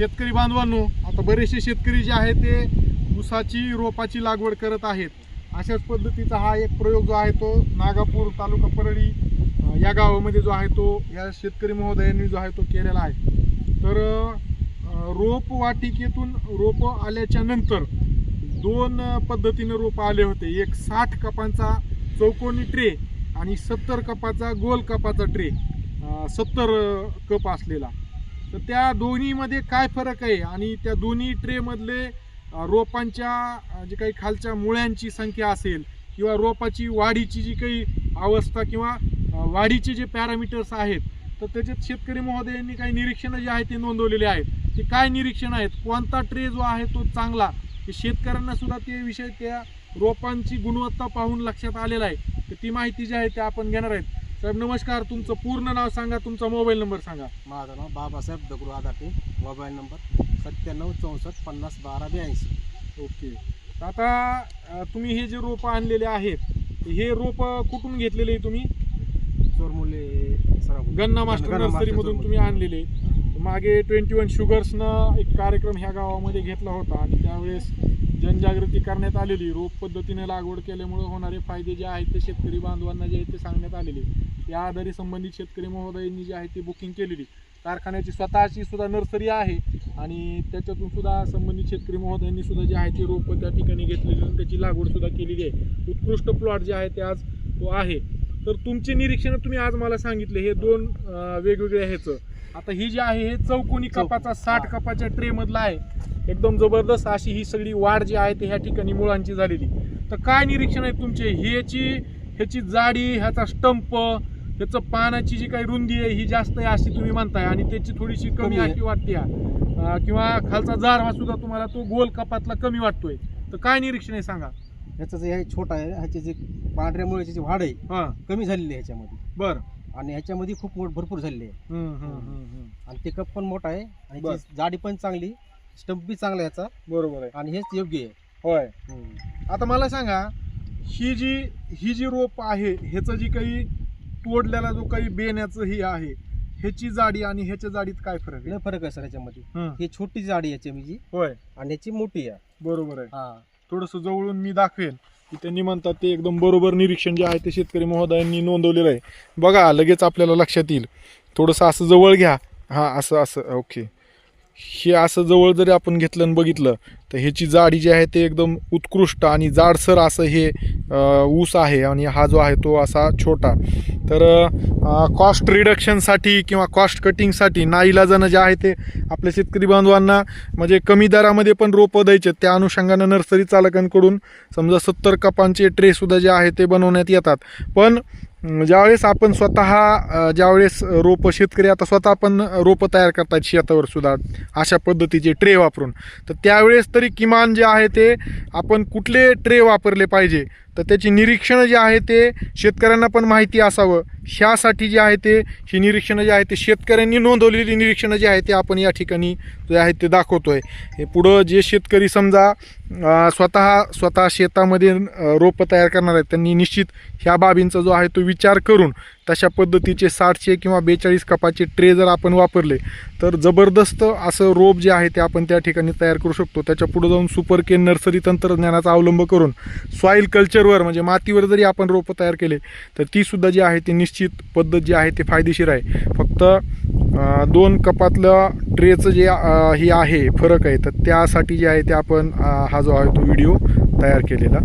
शेतकरी बांधवांनो आता बरेचसे शेतकरी जे आहे ते ऊसाची रोपाची लागवड करत आहेत. अशाच पद्धतीचा हा एक प्रयोग जो आहे तो नागापूर तालुका परळी या गावामध्ये जो आहे तो या शेतकरी महोदयांनी जो आहे तो केलेला आहे. तर रोप वाटिकेतून रोप आल्याच्यानंतर दोन पद्धतीने रोप आले होते. एक साठ कपांचा चौकोनी ट्रे आणि सत्तर कपाचा गोल कपाचा ट्रे सत्तर कप असलेला. तर त्या दोन्हीमध्ये काय फरक आहे? आणि त्या दोन्ही ट्रेमधले रोपांच्या जे काही खालच्या मुळ्यांची संख्या असेल किंवा रोपाची वाढीची जी काही अवस्था किंवा वाढीचे जे पॅरामीटर्स आहेत तर त्याच्यात शेतकरी महोदयांनी काही निरीक्षणं जे आहेत ते नोंदवलेले आहेत. ते काय निरीक्षण आहेत? कोणता ट्रे जो आहे तो चांगला? हे शेतकऱ्यांना सुद्धा ते विषय त्या रोपांची गुणवत्ता पाहून लक्षात आलेला आहे. तर ती माहिती जी आहे ते आपण घेणार आहेत. साहेब नमस्कार. तुमचं पूर्ण नाव सांगा तुमचा मोबाईल नंबर सांगा. माझं नाव बाबासाहेब दगडू आदाटे मोबाईल नंबर सत्त्याण्णव चौसष्ट पन्नास बारा ब्याऐंशी. ओके. तर आता तुम्ही हे जे रोपं आणलेले आहेत हे रोप कुठून घेतलेले आहे तुम्ही? चोरमुले सराव गन्ना मास्टर नर्सरीमधून तुम्ही आणलेले. मागे ट्वेंटी वन शुगर्सनं एक कार्यक्रम ह्या गावामध्ये घेतला होता आणि त्यावेळेस जनजागृती करण्यात आलेली रोप पद्धतीने लागवड केल्यामुळे होणारे फायदे जे आहेत ते शेतकरी बांधवांना जे आहेत ते सांगण्यात आलेले. या आधारे संबंधित शेतकरी महोदयांनी जे आहे ते बुकिंग केलेली. कारखान्याची स्वतःची सुद्धा नर्सरी आहे आणि त्याच्यातून सुद्धा संबंधित शेतकरी महोदयांनी सुद्धा जे आहे ते रोपं त्या ठिकाणी घेतलेली आणि त्याची लागवड सुद्धा केलेली आहे. उत्कृष्ट प्लॉट जे आहे ते आज तो आहे. तर तुमचे निरीक्षण तुम्ही आज मला सांगितले हे दोन वेगवेगळे ह्याचं आता ही जी आहे हे चौकोनी चौक- कपाचा साठ. कपाच्या ट्रे मधला आहे. एकदम जबरदस्त अशी ही सगळी वाढ जी आहे ते ह्या ठिकाणी मुळांची झालेली. तर काय निरीक्षण आहे तुमचे? ह्याची ह्याची जाडी ह्याचा स्टंप ह्याचं पानाची जी काही रुंदी आहे ही जास्त आहे अशी तुम्ही म्हणताय. आणि त्याची थोडीशी कमी. अशी वाटते किंवा खालचा जार हा सुद्धा तुम्हाला तो गोल कपातला कमी वाटतोय. तर काय निरीक्षण आहे सांगा. ह्याचं जे हे छोटा आहे ह्याची जी पांढऱ्या मुळ्याची जी वाढ आहे हा. कमी झालेली आहे ह्याच्यामध्ये. बर. आणि ह्याच्यामध्ये खूप मोठ भरपूर झालेली आहे. हम्म, हम्म, हम्म, हम्म. आणि ते कप पण मोठा आहे आणि बर. जाडी पण चांगली स्टंप बी चांगला आहे ह्याचा बरोबर आहे. आणि हेच योग्य आहे. होय. हम्म. आता मला सांगा ही जी ही जी रोप आहे ह्याचं जी काही तोडलेला जो काही बेण्याचं ही आहे ह्याची जाडी आणि ह्याच्या जाडीत काय फरक आहे? लय फरक आहे सर ह्याच्यामध्ये. हं, ही छोटी जाडी आहे याची होय. आणि ह्याची मोठी आहे. बरोबर आहे. हा. थोडस जवळून मी दाखवेन. की त्यांनी म्हणतात ते एकदम बरोबर निरीक्षण जे आहे ते शेतकरी महोदयांनी नोंदवलेलं आहे. बघा लगेच आपल्याला लक्षात येईल. थोडंसं असं जवळ घ्या. हां असं असं ओके. हे असं जवळ जरी आपण घेतलं आणि बघितलं तर ह्याची जाडी जी आहे ते एकदम उत्कृष्ट आणि जाडसर असं हे ऊस आहे आणि हा जो आहे तो असा छोटा. तर कॉस्ट रिडक्शनसाठी किंवा कॉस्ट कटिंगसाठी नाईलाजानं जे आहे ते आपल्या शेतकरी बांधवांना म्हणजे कमी दरामध्ये पण रोपं द्यायचे. त्या अनुषंगानं नर्सरी चालकांकडून समजा सत्तर कपांचे ट्रेसुद्धा जे आहे ते बनवण्यात येतात. पण ज्यावेळेस आपण स्वतः ज्यावेळेस रोपं शेतकरी आता स्वतः पण रोपं तयार करतात शेतावर सुद्धा अशा पद्धतीचे ट्रे वापरून तर त्यावेळेस तरी किमान जे आहे ते आपण कुठले ट्रे वापरले पाहिजे? तर त्याची निरीक्षणं जे आहे ते शेतकऱ्यांना पण माहिती असावं. ह्यासाठी जे आहे ते ही निरीक्षणं जे आहे ते शेतकऱ्यांनी नोंदवलेली निरीक्षणं जे आहे ते आपण या ठिकाणी जे आहे ते दाखवतोय. हे पुढं जे शेतकरी समजा स्वतः स्वतः शेतामध्ये रोपं तयार करणार आहेत त्यांनी निश्चित ह्या बाबींचा जो आहे तो विचार करून तशा पद्धतीचे साठशे किंवा बेचाळीस कपाचे ट्रे जर आपण वापरले तर जबरदस्त असं रोप जे आहे ते आपण त्या ठिकाणी तयार करू शकतो. त्याच्या पुढे जाऊन सुपर केन नर्सरी तंत्रज्ञानाचा अवलंब करून सॉईल कल्चरवर म्हणजे मातीवर जरी आपण रोपं तयार केले तर ती सुद्धा जी आहे ती निश्चित पद्धत जी आहे ती फायदेशीर आहे. फक्त दोन कपातलं ट्रेचं जे हे आहे फरक आहे तर त्यासाठी जे आहे ते आपण हा जो आहे तो व्हिडिओ तयार केलेला.